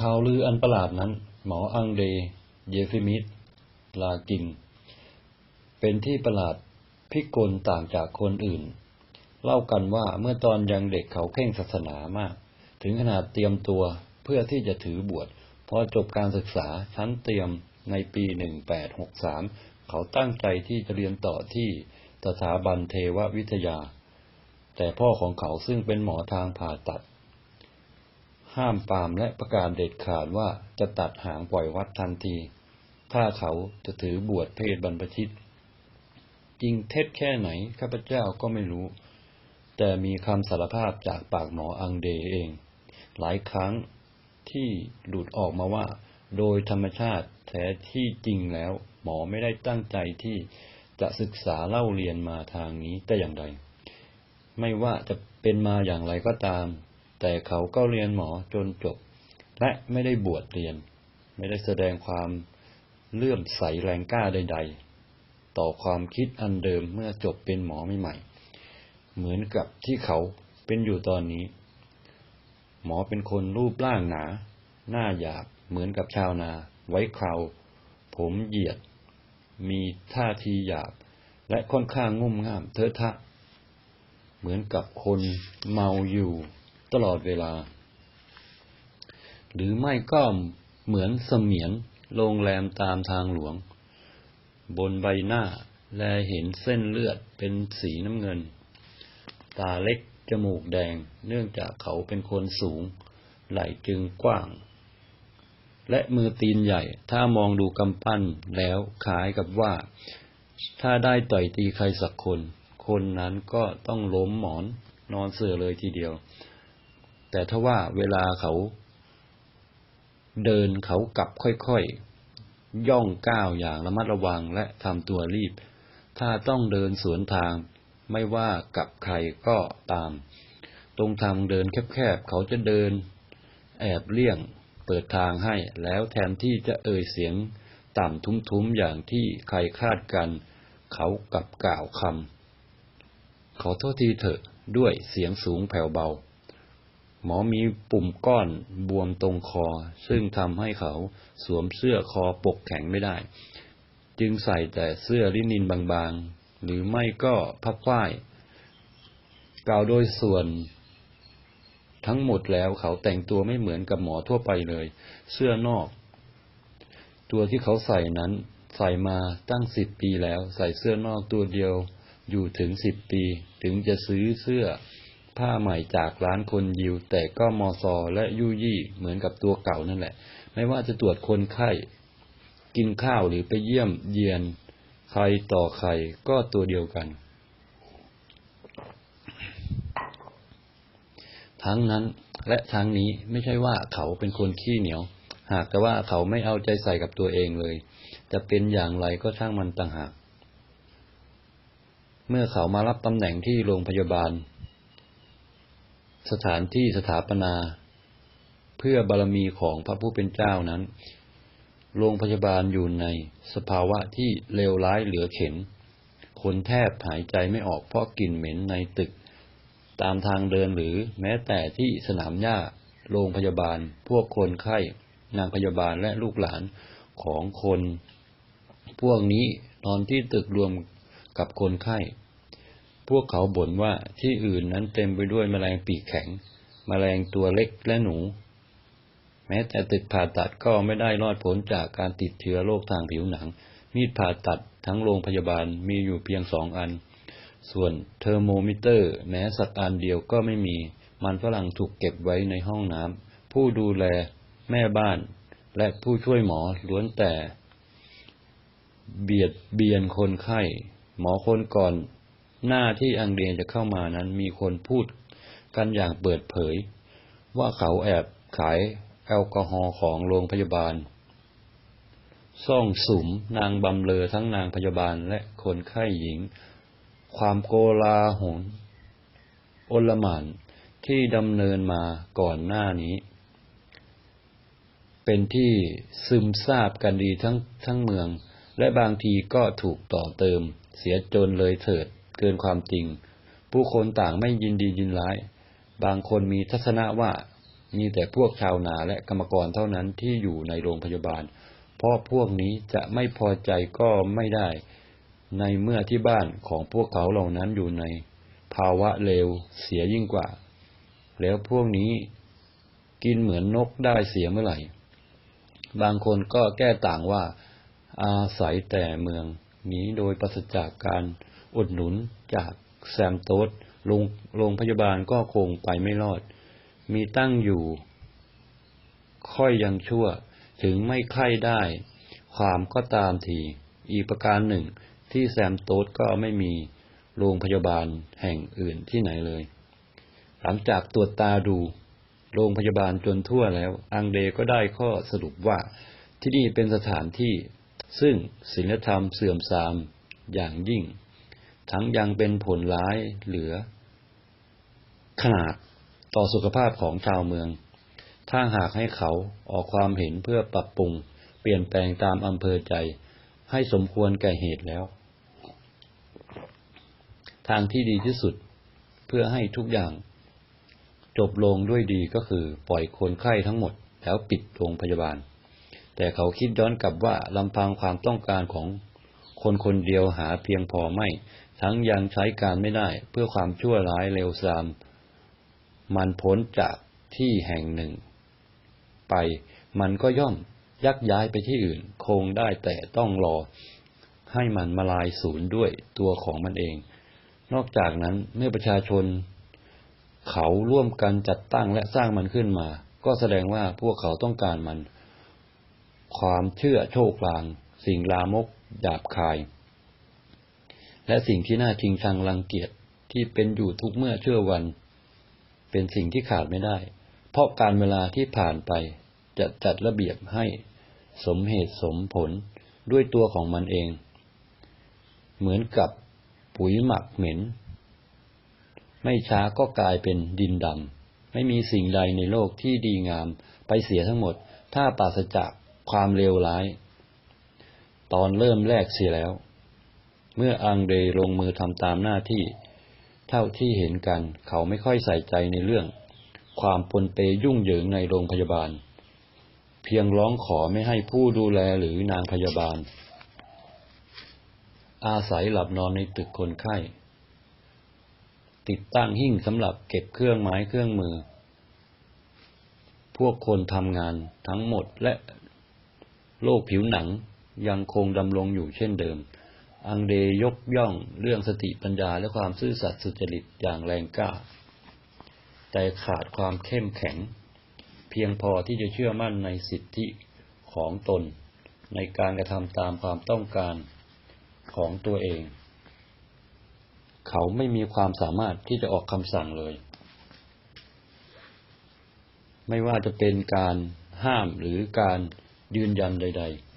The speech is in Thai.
ข่าวลืออันประหลาดนั้น หมออังเดเยฟิมิดลากิน เป็นที่ประหลาดพิกลต่างจากคนอื่น เล่ากันว่าเมื่อตอนยังเด็กเขาเข่งศาสนามาก ถึงขนาดเตรียมตัวเพื่อที่จะถือบวชพอจบการศึกษาชั้นเตรียมในปี1863เขาตั้งใจที่จะเรียนต่อที่สถาบันเทววิทยา แต่พ่อของเขาซึ่งเป็นหมอทางผ่าตัด ห้ามปามและประกาศเด็ดขาดว่าจะตัดหางปล่อยวัดทันที ถ้าเขาจะถือบวชเพศบรรพชิต จริงเท็จแค่ไหนข้าพเจ้าก็ไม่รู้ แต่มีคำสารภาพจากปากหมออังเดเอง หลายครั้งที่หลุดออกมาว่า โดยธรรมชาติแท้ที่จริงแล้ว หมอไม่ได้ตั้งใจที่จะศึกษาเล่าเรียนมาทางนี้แต่อย่างใด ไม่ว่าจะเป็นมาอย่างไรก็ตาม แต่เขาก็เรียนหมอจนจบ และไม่ได้บวชเรียน ไม่ได้แสดงความเลื่อมใสแรงกล้าใด ๆ ต่อความคิดอันเดิมเมื่อจบเป็นหมอใหม่ๆเหมือนกับที่เขาเป็นอยู่ตอนนี้ หมอเป็นคนรูปร่างหนา หน้าหยาบเหมือนกับชาวนา ไว้เคราผมเหยียด มีท่าทีหยาบ และค่อนข้างงุ่มง่ามเทอะทะ เหมือนกับคนเมาอยู่ ตลอดเวลา หรือไม่ก็เหมือนเสมียนโรงแรมตามทางหลวง บนใบหน้าแลเห็นเส้นเลือดเป็นสีน้ำเงิน ตาเล็กจมูกแดงเนื่องจากเขาเป็นคนสูง ไหล่จึงกว้าง และมือตีนใหญ่ ถ้ามองดูกำปั้นแล้วคล้ายกับว่า ถ้าได้ต่อยตีใครสักคน คนนั้นก็ต้องล้มหมอนนอนเสื่อเลยทีเดียว แต่ถ้าว่าเวลาเขาเดินเขากลับค่อยๆ ย่องก้าวอย่างระมัดระวังและทำตัวรีบ ถ้าต้องเดินสวนทางไม่ว่ากับใครก็ตาม ตรงทางเดินแคบๆ เขาจะเดิน แอบเลี่ยง เปิดทางให้ แล้วแทนที่จะเอ่ยเสียงต่ำทุ้มๆ อย่างที่ใครคาดกัน เขากลับกล่าวคำขอโทษทีเถอะด้วยเสียงสูงแผ่วเบา หมอมีปุ่มก้อนบวมตรงคอ ซึ่งทำให้เขาสวมเสื้อคอปกแข็งไม่ได้ จึงใส่แต่เสื้อลินินบางๆ หรือไม่ก็พับฝ้ายกล่าวโดยส่วนทั้งหมดแล้วเขาแต่งตัวไม่เหมือนกับหมอทั่วไปเลย เสื้อนอก ตัวที่เขาใส่นั้น ใส่มาตั้งสิบปีแล้ว ใส่เสื้อนอกตัวเดียวอยู่ถึงสิบปี ถึงจะซื้อเสื้อ ผ้าใหม่จากร้านคนยิว แต่ก็มอซอและยุยี่เหมือนกับตัวเก่านั่นแหละ ไม่ว่าจะตรวจคนไข้ กินข้าวหรือไปเยี่ยมเยียน ใครต่อใครก็ตัวเดียวกัน ทั้งนั้นและทั้งนี้ไม่ใช่ว่าเขาเป็นคนขี้เหนียว หากแต่ว่าเขาไม่เอาใจใส่กับตัวเองเลย จะเป็นอย่างไรก็ช่างมันต่างหาก เมื่อเขามารับตำแหน่งที่โรงพยาบาล สถานที่สถาปนา เพื่อบารมีของพระผู้เป็นเจ้านั้น โรงพยาบาลอยู่ในสภาวะที่เลวร้ายเหลือเข็น คนแทบหายใจไม่ออกเพราะกลิ่นเหม็นในตึก ตามทางเดินหรือแม้แต่ที่สนามหญ้าโรงพยาบาล พวกคนไข้ นางพยาบาลและลูกหลานของคน พวกนี้นอนที่ตึกรวมกับคนไข้ วกเขาบ่นว่าที่อื่นนั้นเต็มไปด้วยแมลงปีกแข็ง แมลงตัวเล็กและหนู แม้แต่ตึกผ่าตัดก็ไม่ได้รอดพ้นจากการติดเชื้อโรคทางผิวหนัง มีดผ่าตัดทั้งโรงพยาบาลมีอยู่เพียงสองอัน ส่วนเทอร์โมมิเตอร์ แม้สักอันเดียวก็ไม่มี มันฝรั่งถูกเก็บไว้ในห้องน้ำผู้ดูแลแม่บ้าน และผู้ช่วยหมอล้วนแต่ เบียดเบียนคนไข้ หมอคนก่อน หน้าที่อังเดียจะเข้ามานั้นมีคนพูดกันอย่างเปิดเผย ว่าเขาแอบขายแอลกอฮอล์ของโรงพยาบาล ซ่องสุมนางบำเลอทั้งนางพยาบาลและคนไข้หญิง ความโกลาหลโอลหมานที่ดำเนินมาก่อนหน้านี้ เป็นที่ซึมซาบกันดีทั้งทั้งเมือง และบางทีก็ถูกต่อเติมเสียจนเลยเถิด เกินความจริง ผู้คนต่างไม่ยินดียินร้าย บางคนมีทัศนะว่ามีแต่พวกชาวนาและกรรมกรเท่านั้นที่อยู่ในโรงพยาบาล เพราะพวกนี้จะไม่พอใจก็ไม่ได้ ในเมื่อที่บ้านของพวกเขาเหล่านั้นอยู่ใน ภาวะเลวเสียยิ่งกว่า แล้วพวกนี้กินเหมือนนกได้เสียเมื่อไหร่ บางคนก็แก้ต่างว่า อาศัยแต่เมืองนี้โดยปราศจากการ อุดหนุนจากแซมโตสโรงโรงพยาบาลก็คงไปไม่รอด มีตั้งอยู่ ค่อยยังชั่ว ถึงไม่ใคร่ได้ ความก็ตามที อีกประการหนึ่ง ที่แซมโตสก็ไม่มีโรงพยาบาลแห่งอื่นที่ไหนเลย หลังจากตรวจตาดูโรงพยาบาลจนทั่วแล้ว อังเดก็ได้ข้อสรุปว่าที่นี่เป็นสถานที่ ซึ่งศีลธรรมเสื่อมทรามอย่างยิ่ง ทั้งยังเป็นผลร้ายเหลือ ขนาดต่อสุขภาพของชาวเมือง ถ้าหากให้เขาออกความเห็นเพื่อปรับปรุง เปลี่ยนแปลงตามอำเภอใจ ให้สมควรแก่เหตุแล้ว ทางที่ดีที่สุดเพื่อให้ทุกอย่าง จบลงด้วยดีก็คือปล่อยคนไข้ทั้งหมด แล้วปิดโรงพยาบาล แต่เขาคิดย้อนกลับว่าลำพังความต้องการของคนคนเดียวหาเพียงพอไม่ ทั้งยังใช้การไม่ได้เพื่อความชั่วร้ายเร็วซาม มันพ้นจากที่แห่งหนึ่ง ไปมันก็ย่อมยักย้ายไปที่อื่น คงได้แต่ต้องรอ ให้มันมาลายศูนย์ด้วยตัวของมันเอง นอกจากนั้นเมื่อประชาชน เขาร่วมกันจัดตั้งและสร้างมันขึ้นมา ก็แสดงว่าพวกเขาต้องการมัน ความเชื่อโชคลาง สิ่งลามกหยาบคาย และสิ่งที่น่าจริงชังรังเกียจที่เป็นอยู่ทุกเมื่อเชื่อวัน เป็นสิ่งที่ขาดไม่ได้ เพราะการเวลาที่ผ่านไปจะจัดระเบียบให้สมเหตุสมผลด้วยตัวของมันเอง เหมือนกับปุ๋ยหมักเหม็น ไม่ช้าก็กลายเป็นดินดำ ไม่มีสิ่งใดในโลกที่ดีงามไปเสียทั้งหมด ถ้าปราศจากความเลวร้าย ตอนเริ่มแรกเสียแล้ว เมื่ออังเดลงมือทำตามหน้าที่ เท่าที่เห็นกัน เขาไม่ค่อยใส่ใจในเรื่อง ความปนเปยุ่งเหยิงในโรงพยาบาล เพียงร้องขอไม่ให้ผู้ดูแลหรือนางพยาบาล อาศัยหลับนอนในตึกคนไข้ ติดตั้งหิ้งสำหรับเก็บเครื่องไม้เครื่องมือ พวกคนทำงานทั้งหมดและโรคผิวหนังยังคงดำรงอยู่เช่นเดิม อังเดยกย่องเรื่องสติปัญญาและความซื่อสัตย์สุจริตอย่างแรงกล้า แต่ขาดความเข้มแข็ง เพียงพอที่จะเชื่อมั่นในสิทธิของตน ในการกระทำตามความต้องการของตัวเอง เขาไม่มีความสามารถที่จะออกคำสั่งเลย ไม่ว่าจะเป็นการห้ามหรือการยืนยันใด ๆ